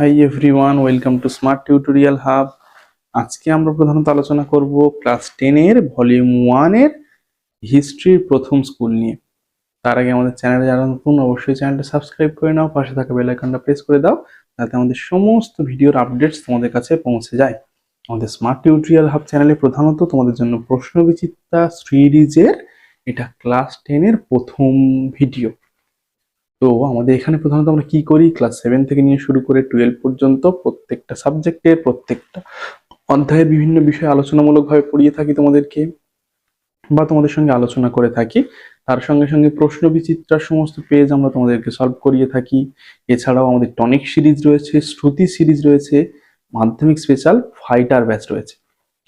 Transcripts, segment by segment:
Hi everyone welcome to smart tutorial hub আজকে আমরা প্রধানত আলোচনা করব ক্লাস টেনের ভলিউম ওয়ানের হিস্ট্রির প্রথম স্কুল নিয়ে। তার আগে আমাদের চ্যানেলে যারা নতুন, অবশ্যই চ্যানেলটা সাবস্ক্রাইব করে নাও, পাশে থাকা বেল আইকনটা প্রেস করে দাও, যাতে আমাদের সমস্ত ভিডিওর আপডেটস তোমাদের কাছে পৌঁছে যায়। আমাদের স্মার্ট টিউটোরিয়াল হাব চ্যানেলে প্রধানত তোমাদের জন্য প্রশ্ন বিচিত্রা সিরিজের এটা ক্লাস টেনের প্রথম ভিডিও তো আমাদের এখানে প্রধানত আমরা কি করি? ক্লাস সেভেন থেকে নিয়ে শুরু করে টুয়েলভ পর্যন্ত প্রত্যেকটা সাবজেক্টের প্রত্যেকটা অধ্যায়ের বিভিন্ন বিষয়ে আলোচনামূলকভাবে পড়িয়ে থাকি তোমাদেরকে বা তোমাদের সঙ্গে আলোচনা করে থাকি। তার সঙ্গে সঙ্গে প্রশ্ন বিচিত্রার সমস্ত পেজ আমরা তোমাদেরকে সলভ করিয়ে থাকি। এছাড়াও আমাদের টনিক সিরিজ রয়েছে, শ্রুতি সিরিজ রয়েছে, মাধ্যমিক স্পেশাল ফাইটার ব্যাচ রয়েছে।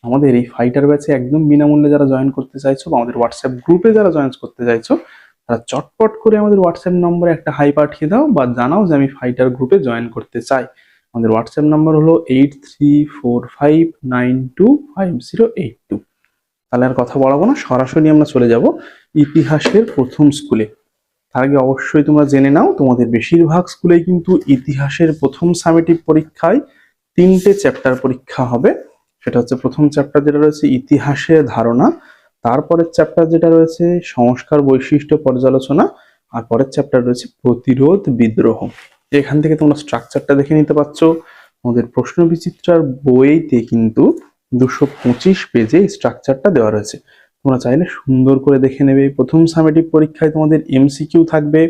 আমাদের এই ফাইটার ব্যাচে একদম বিনামূল্যে যারা জয়েন করতে চাইছো বা আমাদের হোয়াটসঅ্যাপ গ্রুপে যারা জয়েন করতে চাইছো তারা চটপট করে আমাদের হোয়াটসঅ্যাপ নম্বরে একটা হাই পাঠিয়ে দাও বা জানাও যে আমি ফাইটার গ্রুপে জয়েন করতে চাই। আমাদের হোয়াটসঅ্যাপ নম্বর হলো eight three four five nine two five zero eight two তাহলে আর কথা বলাবো না, সরাসরি আমরা চলে যাব ইতিহাসের প্রথম স্কুলে তার আগে অবশ্যই তোমরা জেনে নাও, তোমাদের বেশিরভাগ স্কুলেই কিন্তু ইতিহাসের প্রথম সামেটিভ পরীক্ষায় তিনটে চ্যাপ্টার পরীক্ষা হবে। সেটা হচ্ছে প্রথম চ্যাপ্টার যেটা রয়েছে, ইতিহাসের ধারণা। তারপরের চ্যাপ্টার যেটা রয়েছে, সংস্কার বৈশিষ্ট্য পর্যালোচনা, আর পরের চ্যাপ্টার রয়েছে প্রতিরোধ বিদ্রোহ। এখান থেকে তোমরা স্ট্রাকচারটা দেখে নিতে পারছ। আমাদের প্রশ্ন বিচিত্রার বইতে কিন্তু দুশো পঁচিশ পেজে স্ট্রাকচারটা দেওয়া রয়েছে। তোমরা চাইলে সুন্দর করে দেখে নেবে। প্রথম সামেটিভ পরীক্ষায় তোমাদের এমসিকিউ থাকবে।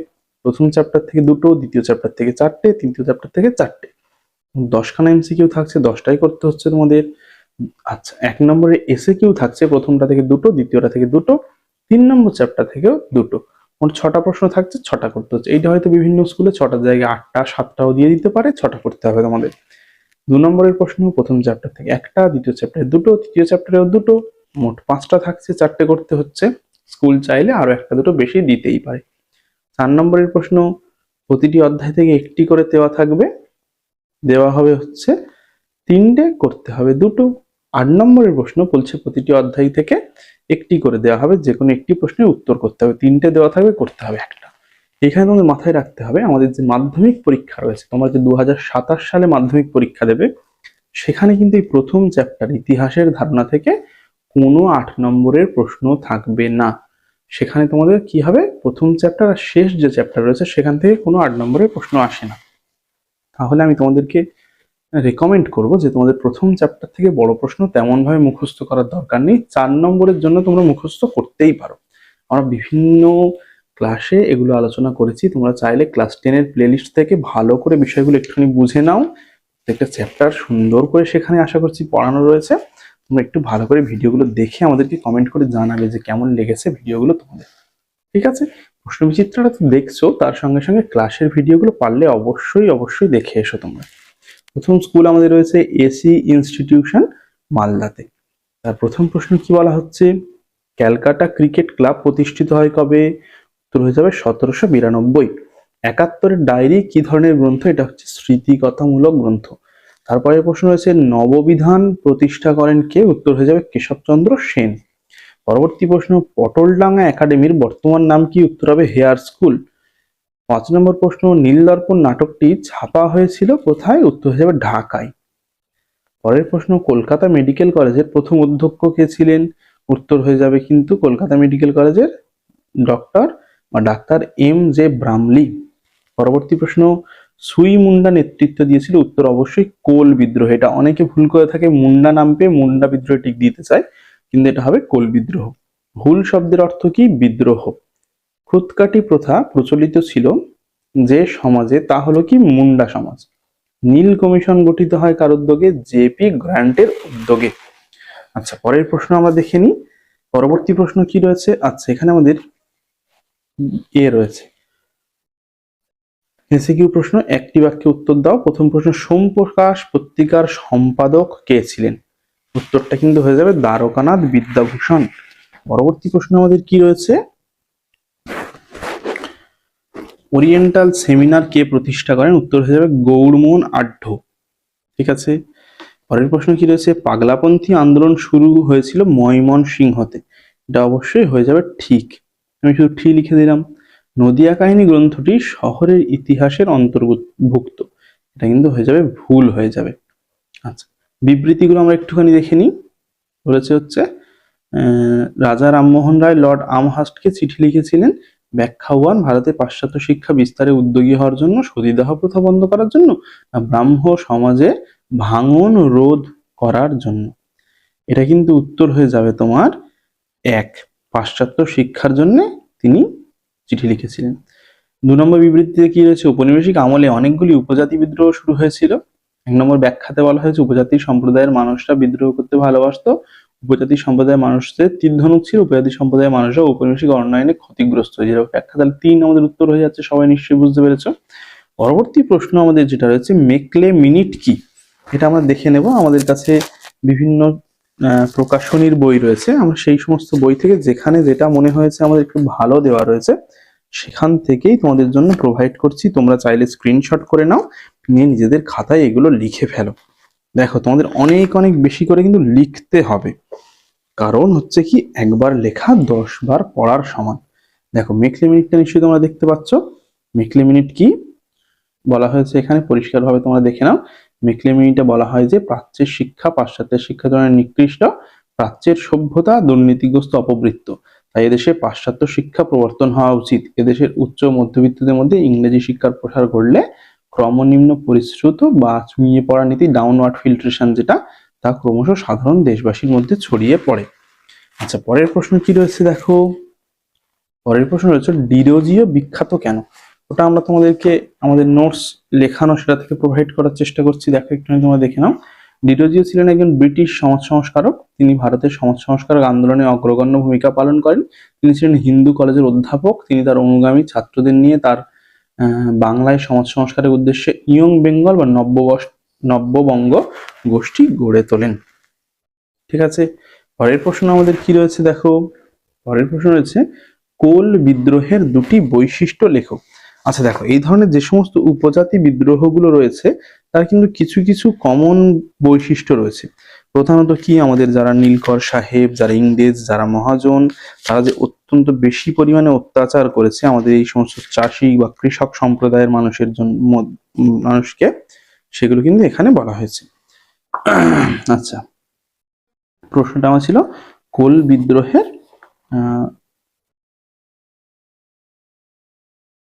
প্রথম চ্যাপ্টার থেকে দুটো, দ্বিতীয় চ্যাপ্টার থেকে চারটে, তৃতীয় চ্যাপ্টার থেকে চারটে। দশখানা এমসিকিউ থাকছে, দশটাই করতে হচ্ছে তোমাদের। আচ্ছা এক নম্বরে এসে কিউ থাকছে প্রথমটা থেকে দুটো, দ্বিতীয়টা থেকে দুটো, তিন নম্বর চ্যাপ্টার থেকেও দুটো। মোট ছটা প্রশ্ন থাকছে, ছটা করতে হচ্ছে। এইটা হয়তো বিভিন্ন স্কুলে ছটার জায়গায় আটটা, সাতটাও দিয়ে দিতে পারে, ছটা করতে হবে তোমাদের। দু নম্বরের প্রশ্ন, প্রথম চ্যাপ্টার থেকে একটা, দ্বিতীয় চ্যাপ্টারে দুটো, তৃতীয় চ্যাপ্টারেও দুটো, মোট পাঁচটা থাকছে, চারটে করতে হচ্ছে। স্কুল চাইলে আরও একটা দুটো বেশি দিতেই পারে। চার নম্বরের প্রশ্ন, প্রতিটি অধ্যায় থেকে একটি করে দেওয়া থাকবে। দেওয়া হবে হচ্ছে তিনটে, করতে হবে দুটো। আট নম্বরের প্রশ্ন বলছে প্রতিটি অধ্যায় থেকে একটি করে দেওয়া হবে যে কোনো একটি প্রশ্নের উত্তর করতে হবে, তিনটে দেওয়া থাকবে, করতে হবে একটা। এখানে তোমাদের মাথায় রাখতে হবে, আমাদের যে মাধ্যমিক পরীক্ষা রয়েছে, তোমরা যে দু হাজার সাতাশ সালে মাধ্যমিক পরীক্ষা দেবে, সেখানে কিন্তু এই প্রথম চ্যাপ্টার ইতিহাসের ধারণা থেকে কোনো আট নম্বরের প্রশ্ন থাকবে না। সেখানে তোমাদের কি হবে? প্রথম চ্যাপ্টার আর শেষ যে চ্যাপ্টার রয়েছে, সেখান থেকে কোনো আট নম্বরের প্রশ্ন আসে না। তাহলে আমি তোমাদেরকে রেকমেন্ড করব যে তোমাদের প্রথম চ্যাপ্টার থেকে বড় প্রশ্ন তেমনভাবে মুখস্থ করার দরকার নেই। চার নম্বরের জন্য তোমরা মুখস্থ করতেই পারো। আমরা বিভিন্ন ক্লাসে এগুলো আলোচনা করেছি। তোমরা চাইলে ক্লাস টেনের প্লেলিস্ট থেকে ভালো করে বিষয়গুলো একটুখানি বুঝে নাও। একটা চ্যাপ্টার সুন্দর করে সেখানে আশা করছি পড়ানো রয়েছে। তোমরা একটু ভালো করে ভিডিওগুলো দেখে আমাদেরকে কমেন্ট করে জানাবে যে কেমন লেগেছে ভিডিওগুলো তোমাদের। ঠিক আছে? প্রশ্ন বিচিত্রটা তো দেখছ, তার সঙ্গে সঙ্গে ক্লাসের ভিডিওগুলো পারলে অবশ্যই অবশ্যই দেখে এসো তোমরা। প্রথম স্কুল আমাদের রয়েছে এসি ইনস্টিটিউশন মালদাতে। তার প্রথম প্রশ্ন কি বলা হচ্ছে? ক্যালকাটা ক্রিকেট ক্লাব প্রতিষ্ঠিত হয় কবে? উত্তর হয়ে যাবে সতেরোশো বিরানব্বই। একাত্তরের ডায়েরি কি ধরনের গ্রন্থ? এটা হচ্ছে স্মৃতিকথামূলক গ্রন্থ। তারপরে প্রশ্ন রয়েছে, নববিধান প্রতিষ্ঠা করেন কে? উত্তর হয়ে যাবে কেশবচন্দ্র সেন। পরবর্তী প্রশ্ন, পটলডাঙ্গা একাডেমির বর্তমান নাম কি? উত্তর হবে হেয়ার স্কুল। পাঁচ নম্বর প্রশ্ন, নীলদর্পণ নাটকটি ছাপা হয়েছিল কোথায়? উত্তর যাবে ঢাকায়। পরের প্রশ্ন, কলকাতা মেডিকেল কলেজের প্রথম অধ্যক্ষ কে ছিলেন? উত্তর হয়ে যাবে কিন্তু কলকাতা মেডিকেল কলেজের ডক্টর বা ডাক্তার এম জে ব্রামলি পরবর্তী প্রশ্ন, সুই মুন্ডা নেতৃত্ব দিয়েছিল? উত্তর অবশ্যই কোল বিদ্রোহ। এটা অনেকে ভুল করে থাকে, মুন্ডা নাম পেয়ে মুন্ডা বিদ্রোহ ঠিক দিতে চায়, কিন্তু এটা হবে কোল বিদ্রোহ। হুল শব্দের অর্থ কি? বিদ্রোহ। খুদকাটি প্রথা প্রচলিত ছিল যে সমাজে, তা হলো কি মুন্ডা সমাজ। নীল কমিশন গঠিত হয় কার উদ্যোগে? জেপি গ্র্যান্টের উদ্যোগে। আচ্ছা পরের প্রশ্ন আমরা দেখে নিই। পরবর্তী প্রশ্ন কি রয়েছে? আচ্ছা এখানে আমাদের এ রয়েছে। এসিকিউ প্রশ্ন, একটি বাক্যে উত্তর দাও। প্রথম প্রশ্ন, সোমপ্রকাশ পত্রিকার সম্পাদক কে ছিলেন? উত্তরটা কিন্তু হয়ে যাবে দ্বারকানাথ বিদ্যাভূষণ। পরবর্তী প্রশ্ন আমাদের কি রয়েছে? ওরিয়েন্টাল সেমিনার কে প্রতিষ্ঠা করেন? উত্তর হয়ে যাবে গৌড়মোহন আঢ্য ঠিক আছে? পরের প্রশ্ন কি রয়েছে? পাগলাপন্থী আন্দোলন শুরু হয়েছিল ময়মন সিংহতে এটা অবশ্যই হয়ে যাবে ঠিক। আমি শুধু ঠিক লিখে দিলাম। নদিয়া কাহিনী গ্রন্থটি শহরের ইতিহাসের অন্তর্ভুক্ত। এটা কিন্তু হয়ে যাবে, ভুল হয়ে যাবে। আচ্ছা বিবৃতিগুলো আমরা একটুখানি দেখে নিই। বলেছে হচ্ছে রাজা রামমোহন রায় লর্ড আমহাস্টকে চিঠি লিখেছিলেন ব্যাখ্যা ওয়ান ভারতে পাশ্চাত্য শিক্ষা বিস্তারে উদ্যোগী হওয়ার জন্য সতীদাহ প্রথা বন্ধ করার জন্য ব্রাহ্ম সমাজে ভাঙন রোধ করার জন্য। এটা কিন্তু উত্তর হয়ে যাবে তোমার এক, পাশ্চাত্য শিক্ষার জন্য তিনি চিঠি লিখেছিলেন। দু নম্বর বিবৃতিতে কি রয়েছে? উপনিবেশিক আমলে অনেকগুলি উপজাতি বিদ্রোহ শুরু হয়েছিল। এক নম্বর ব্যাখ্যাতে বলা হয়েছে উপজাতি সম্প্রদায়ের মানুষরা বিদ্রোহ করতে ভালোবাসতো। উপজাতি সম্প্রদায়ের মানুষদের তীর ধনুক ছিল, উপজাতি সম্প্রদায়ের মানুষরা উপনিবেশিক অন্যায়নে ক্ষতিগ্রস্ত হয়েছিল ব্যাখ্যা তাহলে তিন আমাদের উত্তর হয়ে যাচ্ছে, সবাই নিশ্চয়ই বুঝতে পেরেছ। পরবর্তী প্রশ্ন আমাদের যেটা রয়েছে, মেকলে মিনিট কি? এটা আমরা দেখে নেব। আমাদের কাছে বিভিন্ন প্রকাশনীর বই রয়েছে। আমরা সেই সমস্ত বই থেকে যেখানে যেটা মনে হয়েছে আমাদের একটু ভালো দেওয়া রয়েছে, সেখান থেকেই তোমাদের জন্য প্রোভাইড করছি। তোমরা চাইলে স্ক্রিনশট করে নাও, নিয়ে নিজেদের খাতায় এগুলো লিখে ফেলো। দেখো, তোমাদের অনেক অনেক বেশি করে কিন্তু লিখতে হবে। কারণ হচ্ছে কি, একবার লেখা দশ বার পড়ার সমান। দেখো, মেকলি মিনিটটা নিশ্চয়ই তোমরা দেখতে পাচ্ছ। মেকলে মিনিট কি? বলা হয়েছে এখানে, পরিষ্কারভাবে তোমরা দেখে নাও। মেকলে মিনিটে বলা হয় যে, প্রাচ্যের শিক্ষা, পাশ্চাত্যের শিক্ষা ধরনের নিকৃষ্ট, প্রাচ্যের সভ্যতা, দুর্নীতিগ্রস্ত, অপবৃত্ত। তাই এদেশে পাশ্চাত্য শিক্ষা প্রবর্তন হওয়া উচিত। এদেশের উচ্চ মধ্যবিত্তদের মধ্যে ইংরেজি শিক্ষার প্রসার ঘটলে ক্রমনিম্ন পরিশ্রুত বা চুইয়ে পড়া নীতি ডাউনওয়ার্ড ফিল্ট্রেশন যেটা, তা ক্রমশ সাধারণ দেশবাসীর মধ্যে ছড়িয়ে পড়ে। আচ্ছা পরের প্রশ্ন কি রয়েছে দেখো? পরের প্রশ্ন রয়েছে, ডিরোজিও বিখ্যাত কেন? ওটা আমরা তোমাদেরকে আমাদের নোটস লেখানো, সেটা থেকে প্রোভাইড করার চেষ্টা করছি। দেখো একটু তোমরা দেখে নাও। ডিরোজিও ছিলেন একজন ব্রিটিশ সমাজ সংস্কারক। তিনি ভারতের সমাজ সংস্কারক আন্দোলনে অগ্রগণ্য ভূমিকা পালন করেন। তিনি ছিলেন হিন্দু কলেজের অধ্যাপক। তিনি তার অনুগামী ছাত্রদের নিয়ে তার বাংলায় সমাজ সংস্কারের উদ্দেশ্যে ইয়ং বেঙ্গল বা নব্যবর্ষ নব্যবঙ্গ গোষ্ঠী গড়ে তোলেন। ঠিক আছে? পরের প্রশ্ন আমাদের কি রয়েছে দেখো? পরের প্রশ্ন রয়েছে, কোল বিদ্রোহের দুটি বৈশিষ্ট্য লেখো। আচ্ছা দেখো, এই ধরনের যে সমস্ত উপজাতি বিদ্রোহগুলো রয়েছে, তার কিন্তু কিছু কিছু কমন বৈশিষ্ট্য রয়েছে। প্রধানত কি আমাদের যারা নীলকর সাহেব, যারা ইংরেজ, যারা মহাজন, তারা যে অত্যন্ত বেশি পরিমাণে অত্যাচার করেছে আমাদের এই সমস্ত চাষি বা কৃষক সম্প্রদায়ের মানুষের জন্য মানুষকে, সেগুলো কিন্তু এখানে বলা হয়েছে। আচ্ছা। প্রশ্নটা আমার ছিল, কোল বিদ্রোহের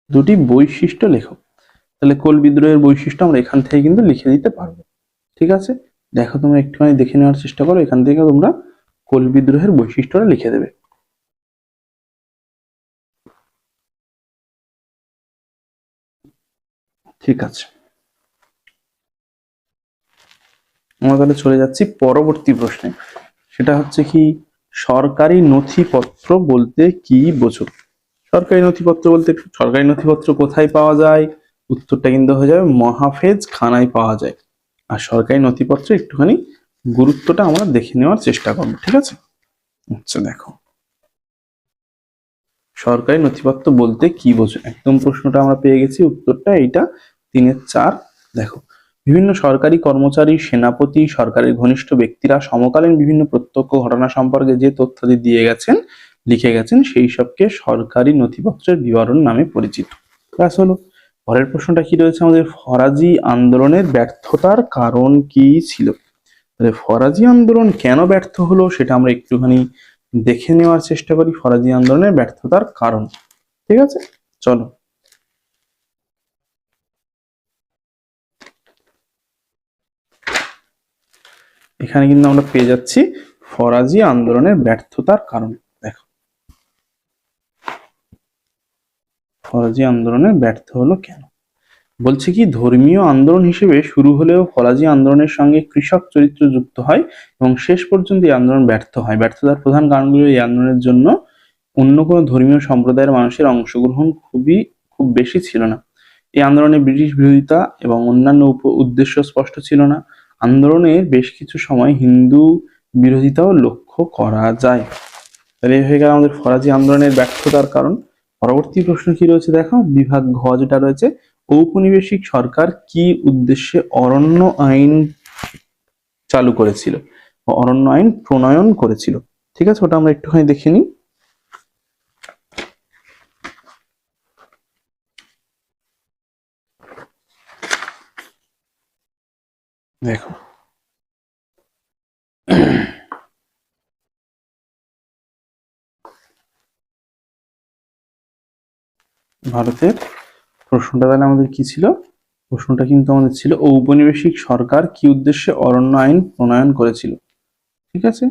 দুটি বৈশিষ্ট্য লেখো। তাহলে কোল বিদ্রোহের বৈশিষ্ট্য আমরা এখান থেকে কিন্তু লিখে দিতে পারব। ঠিক আছে? দেখো তোমরা একটুখানি দেখে নেওয়ার চেষ্টা করো, এখান থেকে তোমরা কোল বিদ্রোহের বৈশিষ্ট্যটা লিখে দেবে। ঠিক আছে। আমরা তাহলে চলে যাচ্ছি পরবর্তী প্রশ্নে। সেটা হচ্ছে কি, সরকারি নথিপত্র বলতে কি বোঝো? সরকারি নথিপত্র বলতে সরকারি নথিপত্র কোথায় পাওয়া যায়? উত্তরটা কিন্তু হয়ে যাবে মহাফেজ খানায় পাওয়া যায়। আর সরকারি নথিপত্র একটুখানি গুরুত্বটা আমরা দেখে নেওয়ার চেষ্টা করব, ঠিক আছে? আচ্ছা দেখো। সরকারি নথিপত্র বলতে কি বোঝো? একদম প্রশ্নটা আমরা পেয়ে গেছি, উত্তরটা এইটা, তিনের চার। দেখো, বিভিন্ন সরকারি কর্মচারী, সেনাপতি, সরকারের ঘনিষ্ঠ ব্যক্তিরা সমকালীন বিভিন্ন প্রত্যক্ষ ঘটনা সম্পর্কে যে তথ্যাদি দিয়ে গেছেন, লিখে গেছেন, সেই সবকে সরকারি নথিপত্রের বিবরণ নামে পরিচিত। ব্যাস হলো। পরের প্রশ্নটা কি রয়েছে? আমাদের ফরাজি আন্দোলনের ব্যর্থতার কারণ কি ছিল? তাহলে ফরাজি আন্দোলন কেন ব্যর্থ হলো সেটা আমরা একটুখানি দেখে নেওয়ার চেষ্টা করি, ফরাজি আন্দোলনের ব্যর্থতার কারণ। ঠিক আছে? চলো। এখানে কিন্তু আমরা পেয়ে যাচ্ছি ফরাজি আন্দোলনের ব্যর্থতার কারণ দেখো ফরাজি আন্দোলনের ব্যর্থ হলো কেন? বলছে কি, ধর্মীয় আন্দোলন হিসেবে শুরু হলেও ফরাজি আন্দোলনের সঙ্গে কৃষক চরিত্র যুক্ত হয় এবং শেষ পর্যন্ত এই আন্দোলন ব্যর্থ হয়। ব্যর্থতার প্রধান কারণগুলো এই আন্দোলনের জন্য অন্য কোনো ধর্মীয় সম্প্রদায়ের মানুষের অংশগ্রহণ খুবই, খুব বেশি ছিল না। এই আন্দোলনে ব্রিটিশ বিরোধিতা এবং অন্যান্য উপ- উদ্দেশ্য স্পষ্ট ছিল না। আন্দোলনের বেশ কিছু সময় হিন্দু বিরোধিতাও লক্ষ্য করা যায়। তাহলে হয়ে গেল আমাদের ফরাজি আন্দোলনের ব্যর্থতার কারণ। পরবর্তী প্রশ্ন কি রয়েছে দেখো? বিভাগ ঘ যেটা রয়েছে, ঔপনিবেশিক সরকার কি উদ্দেশ্যে অরণ্য আইন চালু করেছিল? অরণ্য আইন প্রণয়ন করেছিল। ঠিক আছে? ওটা আমরা একটুখানি দেখে নিই। দেখো। ভারতের? প্রশ্নটা তাহলে আমাদের কি ছিল? প্রশ্নটা কিন্তু আমাদের ছিল, ঔপনিবেশিক সরকার কি উদ্দেশ্যে অরণ্য আইন প্রণয়ন করেছিল? ঠিক আছে?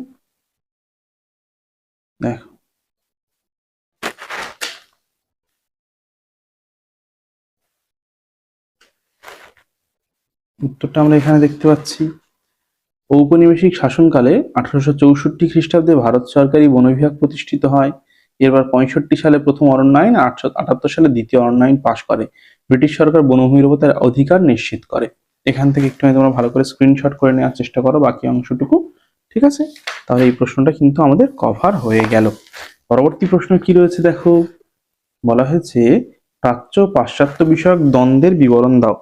দেখো। উত্তরটা আমরা এখানে দেখতে পাচ্ছি। ঔপনিবেশিক শাসনকালে আঠারোশো চৌষট্টি খ্রিস্টাব্দে ভারত সরকারি বন বিভাগ প্রতিষ্ঠিত হয়। এরপর পঁয়ষট্টি সালে প্রথম অরণ্য আইন আটশো আটাত্তর সালে দ্বিতীয় অরণ্য আইন পাশ করে। ব্রিটিশ সরকার বনভূমির উপর অধিকার নিশ্চিত করে। এখান থেকে একটু তোমরা ভালো করে স্ক্রিনশট করে নেওয়ার চেষ্টা করো, বাকি অংশটুকু, ঠিক আছে? তাহলে এই প্রশ্নটা কিন্তু আমাদের কভার হয়ে গেল। পরবর্তী প্রশ্ন কি রয়েছে দেখো? বলা হয়েছে, প্রাচ্য পাশ্চাত্য বিষয়ক দ্বন্দ্বের বিবরণ দাও।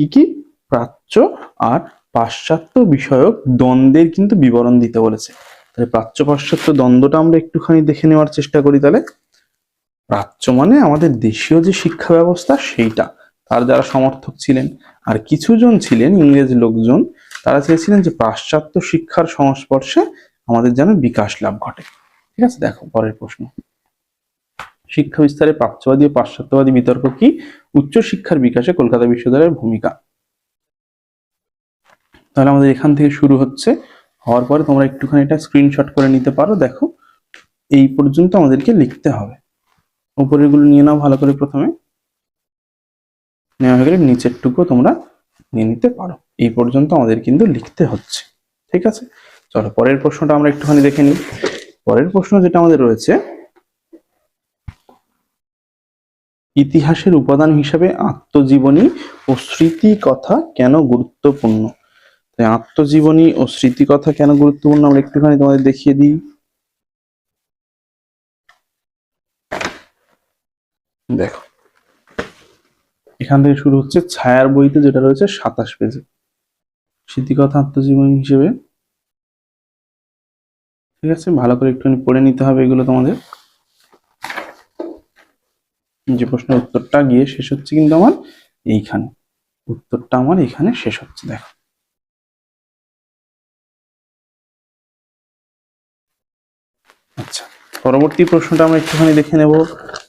কি কি? প্রাচ্য আর পাশ্চাত্য বিষয়ক দ্বন্দ্বের কিন্তু বিবরণ দিতে বলেছে। তাহলে প্রাচ্য পাশ্চাত্য দ্বন্দ্বটা আমরা একটুখানি দেখে নেওয়ার চেষ্টা করি তাহলে। প্রাচ্য মানে আমাদের দেশীয় যে শিক্ষা ব্যবস্থা সেইটা। তার যারা সমর্থক ছিলেন আর কিছুজন ছিলেন, ইংরেজ লোকজন, তারা চেয়েছিলেন যে পাশ্চাত্য শিক্ষার সংস্পর্শে আমাদের যেন বিকাশ লাভ ঘটে। ঠিক আছে? দেখো, পরের প্রশ্ন। শিক্ষা বিস্তারে প্রাচ্যবাদী ও পাশ্চাত্যবাদী বিতর্ক কি? উচ্চ শিক্ষার বিকাশে কলকাতা বিশ্ববিদ্যালয়ের ভূমিকা। তাহলে আমাদের এখান থেকে শুরু হচ্ছে। হওয়ার পরে তোমরা একটুখানি এটা স্ক্রিনশট করে নিতে পারো, দেখো। এই পর্যন্ত আমাদেরকে লিখতে হবে। উপরেরগুলো নিয়ে নাও ভালো করে প্রথমে। নেওয়া হয়ে গেলে নিচের টুকু তোমরা নিয়ে নিতে পারো। এই পর্যন্ত আমাদের কিন্তু লিখতে হচ্ছে। ঠিক আছে? চলো, পরের প্রশ্নটা আমরা একটুখানি দেখে নিই। পরের প্রশ্ন যেটা আমাদের রয়েছে, ইতিহাসের উপাদান হিসাবে আত্মজীবনী ও স্মৃতি কথা কেন গুরুত্বপূর্ণ? আত্মজীবনী ও স্মৃতি কথা কেন গুরুত্বপূর্ণ? আমরা একটুখানি তোমাদের দেখিয়ে দিই। দেখো। এখান থেকে শুরু হচ্ছে ছায়ার বইতে যেটা রয়েছে সাতাশ পেজে। স্মৃতিকথা আত্মজীবনী হিসেবে। ঠিক আছে, ভালো করে একটুখানি পড়ে নিতে হবে এগুলো তোমাদের। যে প্রশ্নের উত্তরটা গিয়ে শেষ হচ্ছে কিন্তু আমার এইখানে। উত্তরটা আমার এখানে শেষ হচ্ছে, দেখো। পরবর্তী প্রশ্নটা আমরা একটুখানি দেখে নেব।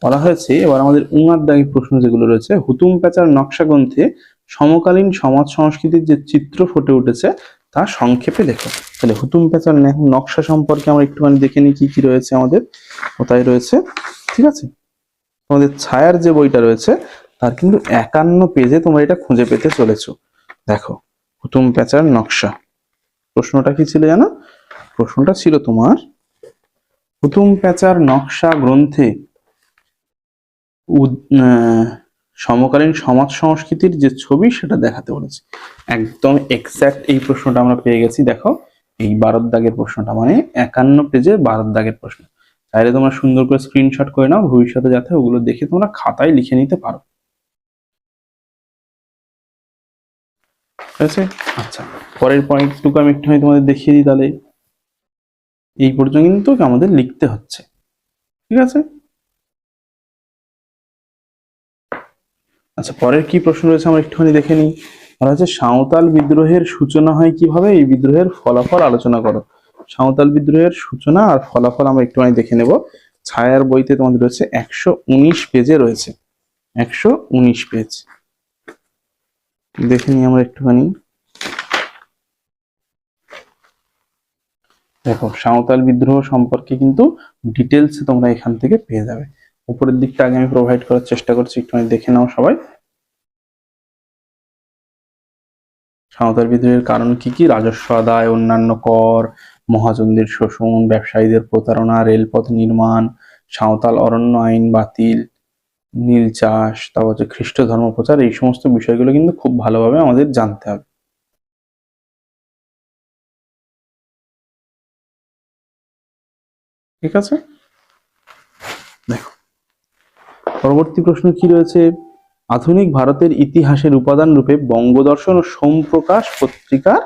বলা হয়েছে, এবার আমাদের উমার দাগের প্রশ্ন যেগুলো রয়েছে, হুতুম প্যাচার নকশা গ্রন্থে সমকালীন সমাজ সংস্কৃতির যে চিত্র ফুটে উঠেছে, তা সংক্ষেপে দেখো। তাহলে হুতুম প্যাচার নকশা সম্পর্কে আমরা একটুখানি দেখে নিই কি কি রয়েছে আমাদের, কোথায় রয়েছে, ঠিক আছে? তোমাদের ছায়ার যে বইটা রয়েছে, তার কিন্তু একান্ন পেজে তোমরা এটা খুঁজে পেতে চলেছ। দেখো, হুতুম প্যাচার নকশা। প্রশ্নটা কি ছিল জানো? প্রশ্নটা ছিল তোমার হুতুম প্যাচার নকশা গ্রন্থে সমকালীন সমাজ সংস্কৃতির যে ছবি সেটা দেখাতে বলেছে। একদম এক্স্যাক্ট এই প্রশ্নটা আমরা পেয়ে গেছি, দেখো। এই বারোর দাগের প্রশ্নটা মানে একান্ন পেজে বারোর দাগের প্রশ্ন। চাইলে তোমরা সুন্দর করে স্ক্রিনশট করে নাও, ভবিষ্যতে যাতে ওগুলো দেখে তোমরা খাতায় লিখে নিতে পারো। ঠিক আছে? আচ্ছা পরের পয়েন্টটুকু আমি একটুখানি তোমাদের দেখিয়ে দিই তাহলে। এই পর্যন্ত কিন্তু আমাদের লিখতে হচ্ছে। ঠিক আছে? আচ্ছা পরের কি প্রশ্ন রয়েছে আমরা একটুখানি দেখে নিই। বলা হচ্ছে সাঁওতাল বিদ্রোহের সূচনা হয় কীভাবে? এই বিদ্রোহের ফলাফল আলোচনা করো। সাঁওতাল বিদ্রোহের সূচনা আর ফলাফল আমরা একটুখানি দেখে নেব। ছায়ার বইতে তোমাদের রয়েছে একশো উনিশ পেজে রয়েছে। একশো উনিশ পেজ। দেখে নিই আমরা একটুখানি। দেখো, সাঁওতাল বিদ্রোহ সম্পর্কে কিন্তু ডিটেলস তোমরা এখান থেকে পেয়ে যাবে। উপরের দিকটা আগে আমি প্রোভাইড করার চেষ্টা করছি একটুখানি দেখে নাও সবাই। সাঁওতাল বিদ্রোহের কারণ কি কি? রাজস্ব আদায়, অন্যান্য কর, মহাজনদের শোষণ, ব্যবসায়ীদের প্রতারণা, রেলপথ নির্মাণ, সাঁওতাল অরণ্য আইন বাতিল, নীল চাষ, তারপর হচ্ছে খ্রিস্ট ধর্ম প্রচার এই সমস্ত বিষয়গুলো কিন্তু খুব ভালোভাবে আমাদের জানতে হবে। ঠিক আছে? দেখো, পরবর্তী প্রশ্ন কি রয়েছে? আধুনিক ভারতের ইতিহাসের উপাদান রূপে বঙ্গদর্শন ও সোমপ্রকাশ পত্রিকার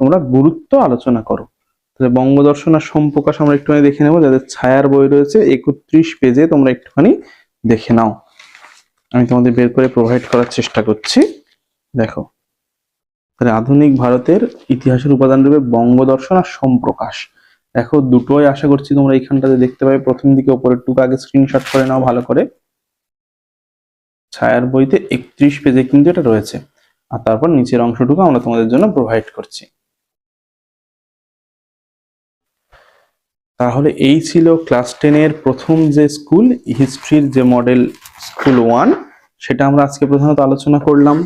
তোমরা গুরুত্ব আলোচনা করো। তাহলে বঙ্গদর্শন আর সোমপ্রকাশ আমরা একটুখানি দেখে নেব, যাদের ছায়ার বই রয়েছে, একত্রিশ পেজে তোমরা একটুখানি দেখে নাও। আমি তোমাদের বের করে প্রোভাইড করার চেষ্টা করছি। দেখো, তাহলে আধুনিক ভারতের ইতিহাসের উপাদান রূপে বঙ্গদর্শন আর সম্প্রকাশ। দেখো দুটোই আশা করছি তোমরা এইখানটাতে দেখতে পাবে। প্রথম দিকে ওপরের টুকু, আগে স্ক্রিনশট করে নাও ভালো করে। ছায়ার বইতে একত্রিশ পেজে কিন্তু এটা রয়েছে। আর তারপর নিচের অংশটুকু আমরা তোমাদের জন্য প্রোভাইড করছি। তাহলে এই ছিল ক্লাস টেনের প্রথম যে স্কুল হিস্ট্রির যে মডেল স্কুল ওয়ান সেটা আমরা আজকে প্রধানত আলোচনা করলাম।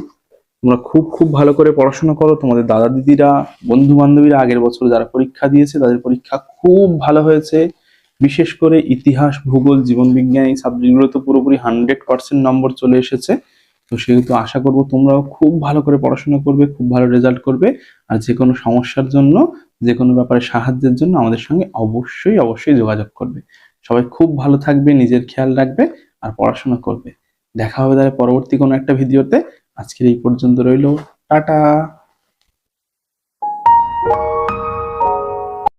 তোমরা খুব খুব ভালো করে পড়াশোনা করো। তোমাদের দাদা দিদিরা, বন্ধু বান্ধবীরা আগের বছর যারা পরীক্ষা দিয়েছে, তাদের পরীক্ষা খুব ভালো হয়েছে। বিশেষ করে ইতিহাস, ভূগোল, জীবন বিজ্ঞান, এই সাবজেক্টগুলো তো পুরোপুরি হান্ড্রেড পার্সেন্ট নম্বর চলে এসেছে। তো সেহেতু আশা করব তোমরাও খুব ভালো করে পড়াশোনা করবে, খুব ভালো রেজাল্ট করবে। আর যে কোনো সমস্যার জন্য, যে কোনো ব্যাপারে সাহায্যের জন্য আমাদের সঙ্গে অবশ্যই অবশ্যই যোগাযোগ করবে। সবাই খুব ভালো থাকবে, নিজের খেয়াল রাখবে আর পড়াশোনা করবে। দেখা হবে তাহলে পরবর্তী কোনো একটা ভিডিওতে। আজকের এই পর্যন্ত রইল টাটা।